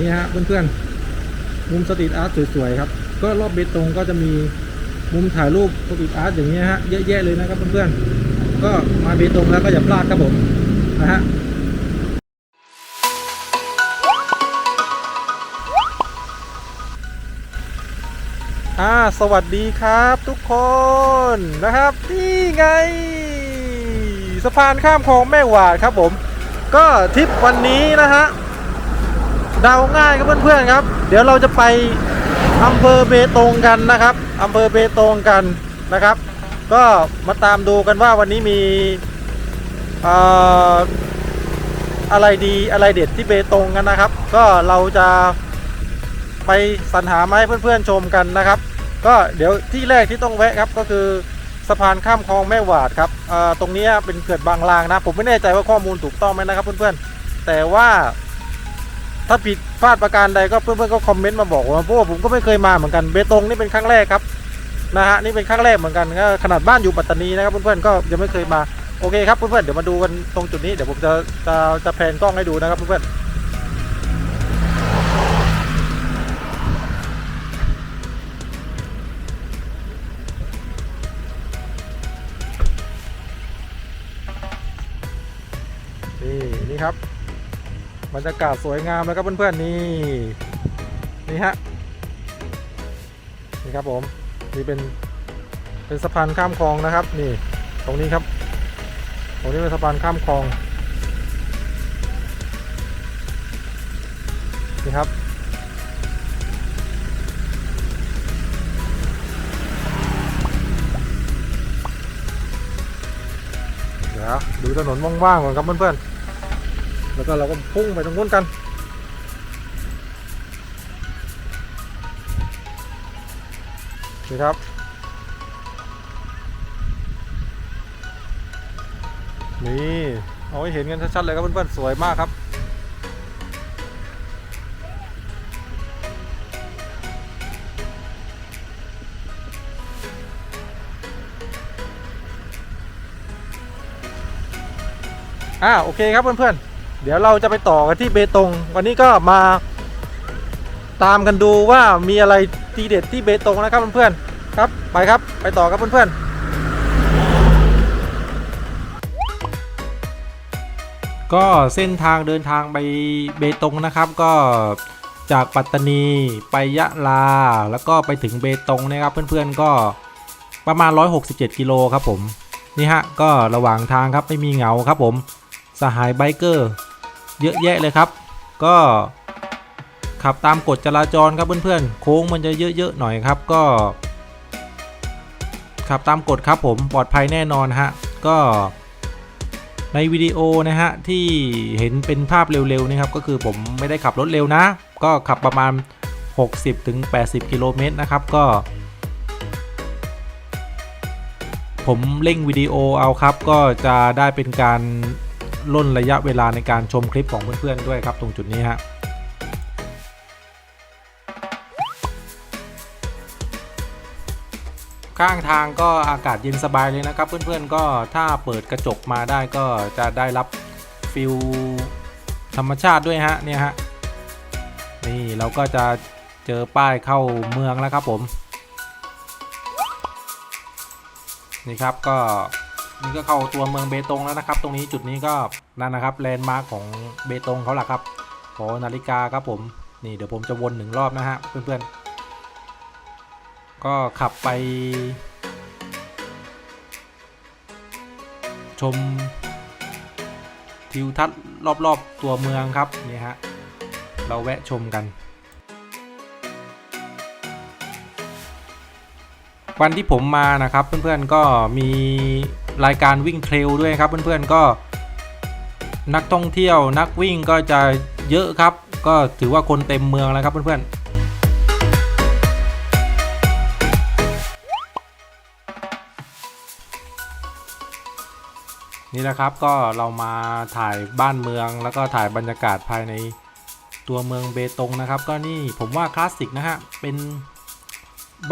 นี่ฮะเพื่อนๆ มุมสตรีทอาร์ตสวยๆครับ ก็รอบเบตงก็จะมีมุมถ่ายรูปสตรีทอาร์ตอย่างเงี้ยฮะเยอะแยะเลยนะครับเพื่อนๆ ก็มาเบตงแล้วก็อย่าพลาดครับผมนะฮะอ่าสวัสดีครับทุกคนนะครับนี่ไง สะพานข้ามคลองแม่หวาดครับผม ก็ทริปวันนี้นะฮะ เดาง่ายครับเพื่อนๆครับ เดี๋ยวเราจะไปอำเภอเบตงกันนะครับอำเภอเบตงกันนะครับ ก็มาตามดูกันว่าวันนี้มีอะไรดีอะไรเด็ดที่เบตงกันนะครับ ก็เราจะไปสรรหามาให้เพื่อนๆชมกันนะครับ ก็เดี๋ยวที่แรกที่ต้องแวะครับก็คือสะพานข้ามคลองแม่หวาดครับตรงนี้เป็นเขื่อนบางลางนะ ผมไม่แน่ใจว่าข้อมูลถูกต้องไหมนะครับเพื่อนๆแต่ว่า ถ้าผิดพลาดประการใดก็เพื่อนๆก็คอมเมนต์มาบอกว่าเพราะว่าผมก็ไม่เคยมาเหมือนกันเบตงนี่เป็นครั้งแรกครับนะฮะนี่เป็นครั้งแรกเหมือนกันก็ขนาดบ้านอยู่ปัตตานีนะครับเพื่อนๆก็ยังไม่เคยมาโอเคครับเพื่อนๆเดี๋ยวมาดูกันตรงจุดนี้เดี๋ยวผมจะจะจะแพนกล้องให้ดูนะครับเพื่อนๆ บรรยากาศสวยงามนะครับเพื่อนๆนี่นี่ฮะนี่ครับผมนี่เป็นเป็นสะพานข้ามคลองนะครับ นี่ตรงนี้ครับ ตรงนี้เป็นสะพานข้ามคลองนี่ครับเดี๋ยวดูถนนว่างๆก่อนครับเพื่อนๆ แล้วก็เราก็พุ่งไปตรงนู้นกัน นี่ครับ นี่เอาให้เห็นกันชัดๆเลยครับเพื่อนๆ สวยมากครับอ่าโอเคครับเพื่อนๆ เดี๋ยวเราจะไปต่อกันที่เบตง วันนี้ก็มาตามกันดูว่ามีอะไรทีเด็ดที่เบตงนะครับเพื่อนๆครับไปครับไปต่อครับเพื่อนๆก็เส้นทางเดินทางไปเบตงนะครับ ก็จากปัตตานีไปยะลา แล้วก็ไปถึงเบตงนะครับเพื่อนๆก็ประมาณ 167 กิโลครับผม นี่ฮะ ก็ระหว่างทางครับไม่มีเหงาครับผม สหายไบเกอร์ เยอะแยะเลยครับ ก็ขับตามกฎจราจรครับเพื่อนๆ โค้งมันจะเยอะๆหน่อยครับก็ ขับตามกฎครับผมปลอดภัยแน่นอนฮะก็ในวิดีโอนะฮะที่เห็นเป็นภาพเร็วๆนะครับก็คือผมไม่ได้ขับรถเร็วนะ ก็ขับประมาณ 60-80 กิโลเมตรนะครับก็ ผมเร่งวิดีโอเอาครับก็จะได้เป็นการ ล่นระยะเวลาในการชมคลิปของเพื่อนๆด้วยครับ ตรงจุดนี้ฮะข้างทางก็อากาศเย็นสบายเลยนะครับ เพื่อนๆก็ถ้าเปิดกระจกมาได้ก็จะได้รับฟิลธรรมชาติด้วยฮะเนี่ยฮะนี่เราก็จะเจอป้ายเข้าเมืองแล้วครับผม นี่ครับก็ นี่ก็เข้าตัวเมืองเบตงแล้วนะครับ ตรงนี้จุดนี้ก็นั่นนะครับแลนด์มาร์คของเบตงเขาแหละครับหอนาฬิกาครับผมนี่เดี๋ยวผมจะวนหนึ่งรอบนะฮะเพื่อนๆ ก็ขับไป ชมทิวทัศน์รอบๆตัวเมืองครับนี่ฮะเราแวะชมกันวันที่ผมมานะครับเพื่อนๆก็มี รายการวิ่งเทรลด้วยครับเพื่อนๆก็นักท่องเที่ยวนักวิ่งก็จะเยอะครับ ก็ถือว่าคนเต็มเมืองแล้วครับเพื่อนๆนี่นะครับก็เรามาถ่ายบ้านเมืองแล้วก็ถ่ายบรรยากาศภายในตัวเมืองเบตงนะครับ ก็นี่ผมว่าคลาสสิกนะฮะเป็น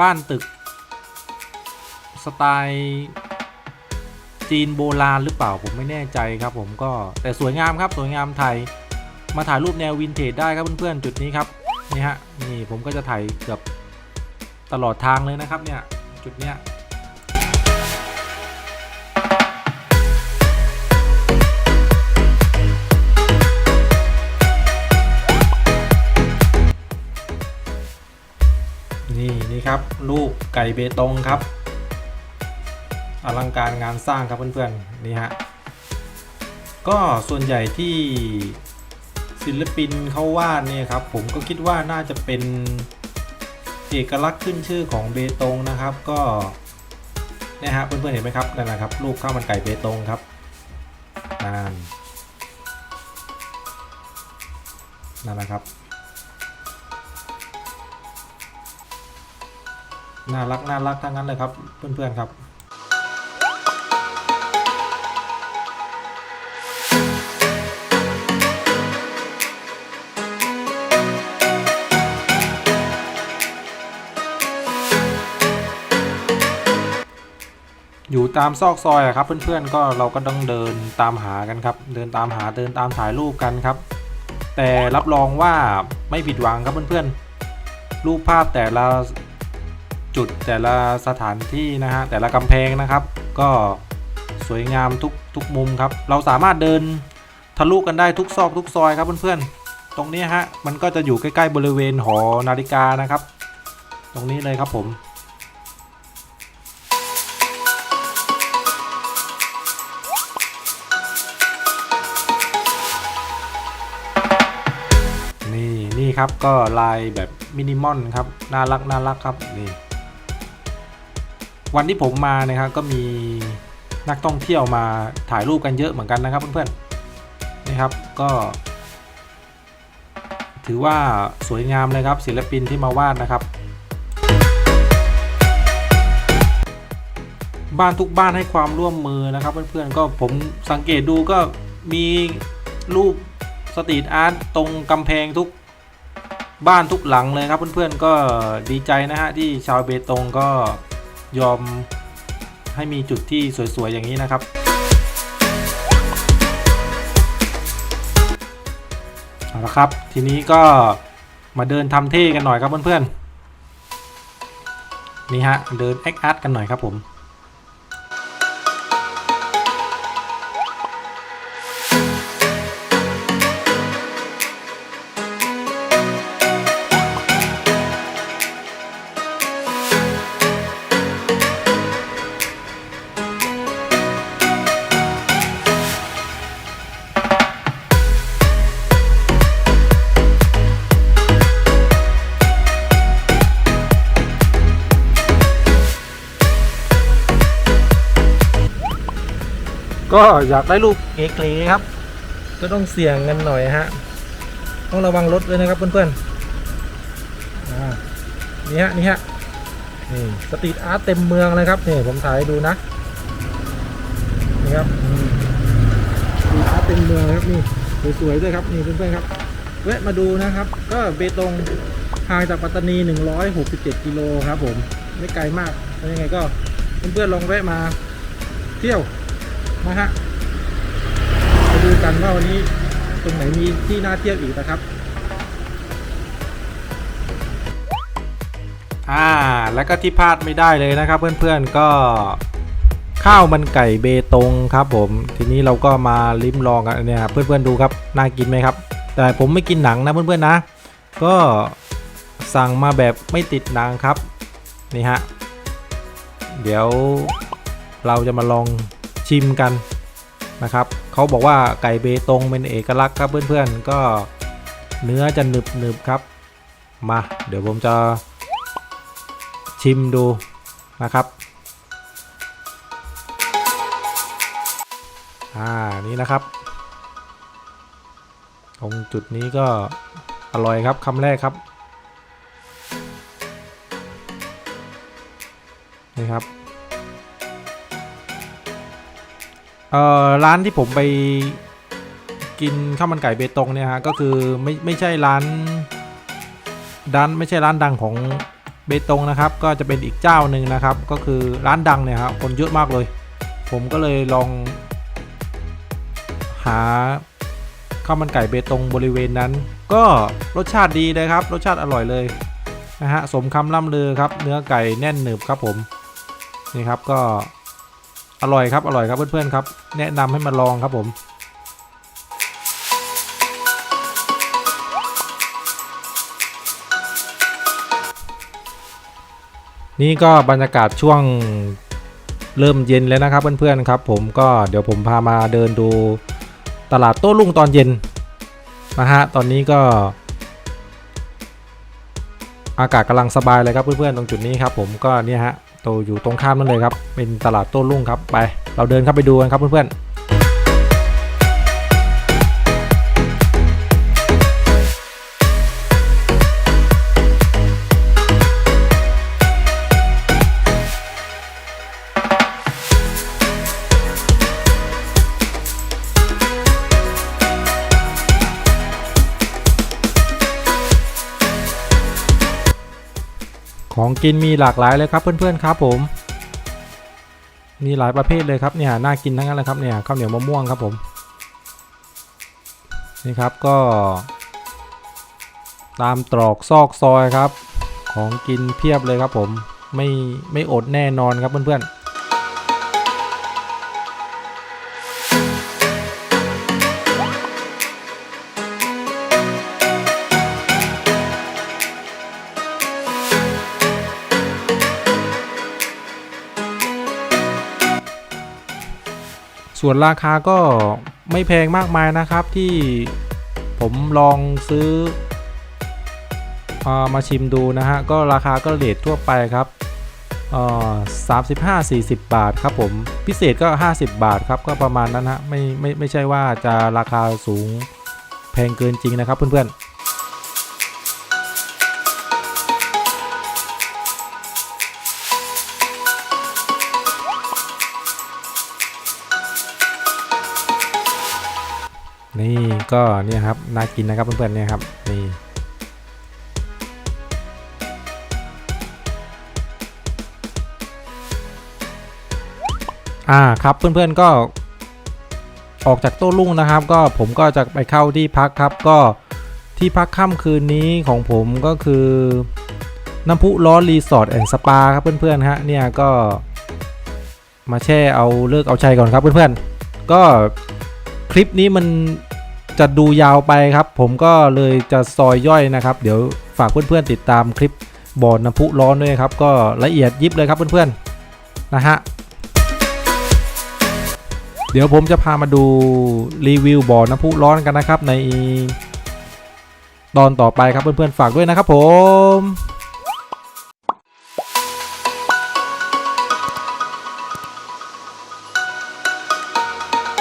บ้านตึก สไตล์ จีนโบราณหรือเปล่าผมไม่แน่ใจครับ ผมก็แต่สวยงามครับสวยงามไทย มาถ่ายรูปแนววินเทจได้ครับเพื่อนๆจุดนี้ครับนี่ฮะนี่ผมก็จะถ่ายเกือบตลอดทางเลยนะครับเนี่ยจุดเนี้ยนี่นี่ครับรูปไก่เบตงครับ อลังการงานสร้างครับเพื่อนๆนี่ฮะก็ส่วนใหญ่ที่ศิลปินเขาวาดเนี่ยครับผมก็คิดว่าน่าจะเป็นเอกลักษณ์ขึ้นชื่อของเบตงนะครับ ก็เนี่ยฮะเพื่อนๆเห็นไหมครับนั่นนะครับรูปข้าวมันไก่เบตงครับนั่นนั่นนะครับน่ารักน่ารักทั้งนั้นเลยครับเพื่อนๆครับ ตามซอกซอยอะครับเพื่อนๆก็เราก็ต้องเดินตามหากันครับ เดินตามหาเดินตามถ่ายรูปกันครับ แต่รับรองว่าไม่ผิดหวังครับเพื่อนๆรูปภาพแต่ละจุดแต่ละสถานที่นะฮะแต่ละกำแพงนะครับ ก็สวยงามทุกทุกมุมครับ เราสามารถเดินทะลุกันได้ทุกซอกทุกซอยครับเพื่อนๆ ตรงนี้ฮะมันก็จะอยู่ใกล้ๆบริเวณหอนาฬิกานะครับ ตรงนี้เลยครับผม ครับ ก็ลายแบบมินิมอลครับ น่ารักน่ารักครับนี่ วันที่ผมมานะครับก็มีนักท่องเที่ยวมาถ่ายรูปกันเยอะเหมือนกันนะครับเพื่อนๆนี่ครับก็ ถือว่าสวยงามเลยครับ ศิลปินที่มาวาดนะครับบ้านทุกบ้านให้ความร่วมมือนะครับ เพื่อนๆก็ผมสังเกตดูก็มีรูปสตรีทอาร์ตตรงกำแพงทุก บ้านทุกหลังเลยครับเพื่อนๆก็ดีใจนะฮะที่ชาวเบตงก็ยอมให้มีจุดที่สวยๆอย่างนี้นะครับเอาละครับ ทีนี้ก็มาเดินทำเท่กันหน่อยครับเพื่อนๆนี่ฮะเดินแอคอาร์ตกันหน่อยครับผม ก็อยากได้รูปเก๋ๆครับ ก็ต้องเสี่ยงกันหน่อยฮะ ต้องระวังรถด้วยนะครับเพื่อนๆนี่ฮะนี่ฮะนี่สตรีทอาร์ตเต็มเมืองเลยครับนี่ผมถ่ายดูนะนี่ครับอืมสตรีทอาร์ตเต็มเมืองครับนี่สวยๆด้วยครับนี่เพื่อนๆครับแวะมาดูนะครับ ก็เบตงห่างจากปัตตานี 167 กิโลครับผม ไม่ไกลมากแล้วยังไงก็เพื่อนๆลองแวะมาเที่ยว นะฮะไปดูกันว่าวันนี้ตรงไหนมีที่น่าเที่ยวอีกนะครับ อ่า แล้วก็ที่พลาดไม่ได้เลยนะครับ เพื่อนๆก็ข้าวมันไก่เบตงครับผม ทีนี้เราก็มาลิ้มลองกันเนี่ยเพื่อนๆดูครับน่ากินไหมครับ แต่ผมไม่กินหนังนะเพื่อนๆนะ ก็สั่งมาแบบไม่ติดหนังครับนี่ฮะเดี๋ยวเราจะมาลอง ชิมกันนะครับเขาบอกว่าไก่เบตงเป็นเอกลักษณ์ครับเพื่อนๆก็เนื้อจะหนึบหนึบๆครับ มา เดี๋ยวผมจะชิมดูนะครับอ่านี่นะครับ ตรงจุดนี้ก็อร่อยครับคำแรกครับนี่ครับ เอ่อร้านที่ผมไปกินข้าวมันไก่เบตงเนี่ยฮะก็คือไม่ไม่ใช่ร้านร้านไม่ใช่ร้านดังของเบตงนะครับ ก็จะเป็นอีกเจ้าหนึ่งนะครับ ก็คือร้านดังเนี่ยครับคนเยอะมากเลย ผมก็เลยลอง หาข้าวมันไก่เบตงบริเวณนั้น ก็รสชาติดีเลยครับ รสชาติอร่อยเลยนะฮะสมคำล่ำลือครับ เนื้อไก่แน่นหนึบครับผมนี่ครับก็ อร่อยครับอร่อยครับเพื่อนๆครับ แนะนำให้มาลองครับผมนี่ก็บรรยากาศช่วงเริ่มเย็นแล้วนะครับเพื่อนๆครับ ผมก็เดี๋ยวผมพามาเดินดูตลาดโต้รุ่งตอนเย็นนะฮะตอนนี้ก็ อากาศกำลังสบายเลยครับเพื่อนๆตรงจุดนี้ครับ ผมก็เนี่ยฮะ โตอยู่ตรงข้ามนั่นเลยครับ เป็นตลาดโต้รุ่งครับ ไป เราเดินเข้าไปดูกันครับเพื่อนๆ ของกินมีหลากหลายเลยครับเพื่อนๆครับผม มีหลายประเภทเลยครับเนี่ยน่ากินทั้งนั้นเลยครับเนี่ยข้าวเหนียวมะม่วงครับผมนี่ครับก็ ตามตรอกซอกซอยครับ ของกินเพียบเลยครับผมไม่ไม่อดแน่นอนครับเพื่อนๆ ส่วนราคาก็ไม่แพงมากมายนะครับที่ผมลองซื้ออมาชิมดูนะฮะ ก็ราคาก็เลททั่วไปครับสามสิบห้าสี่สิบบาทครับผมพิเศษก็ 50 บาทครับก็ประมาณนั้นฮะไม่ไม่ไม่ใช่ว่าจะราคาสูงแพงเกินจริงนะครับเพื่อนๆ ก็เนี่ยครับน่ากินนะครับเพื่อนๆเนี่ยครับนี่อ่าครับเพื่อนๆก็ออกจากโต้รุ่งนะครับ ก็ผมก็จะไปเข้าที่พักครับก็ที่พักค่ำคืนนี้ของผมก็คือน้ำพุร้อนรีสอร์ทแอนด์สปาครับเพื่อนๆฮะเนี่ยก็มาแช่เอาเลิกเอาชัยก่อนครับเพื่อนๆก็คลิปนี้มัน จะดูยาวไปครับ ผมก็เลยจะซอยย่อยนะครับ เดี๋ยวฝากเพื่อนๆติดตามคลิปบ่อน้ำพุร้อนด้วยครับ ก็ละเอียดยิบเลยครับเพื่อนๆนะฮะเดี๋ยวผมจะพามาดูรีวิวบ่อน้ำพุร้อนกันนะครับในตอนต่อไปครับเพื่อนๆฝากด้วยนะครับผม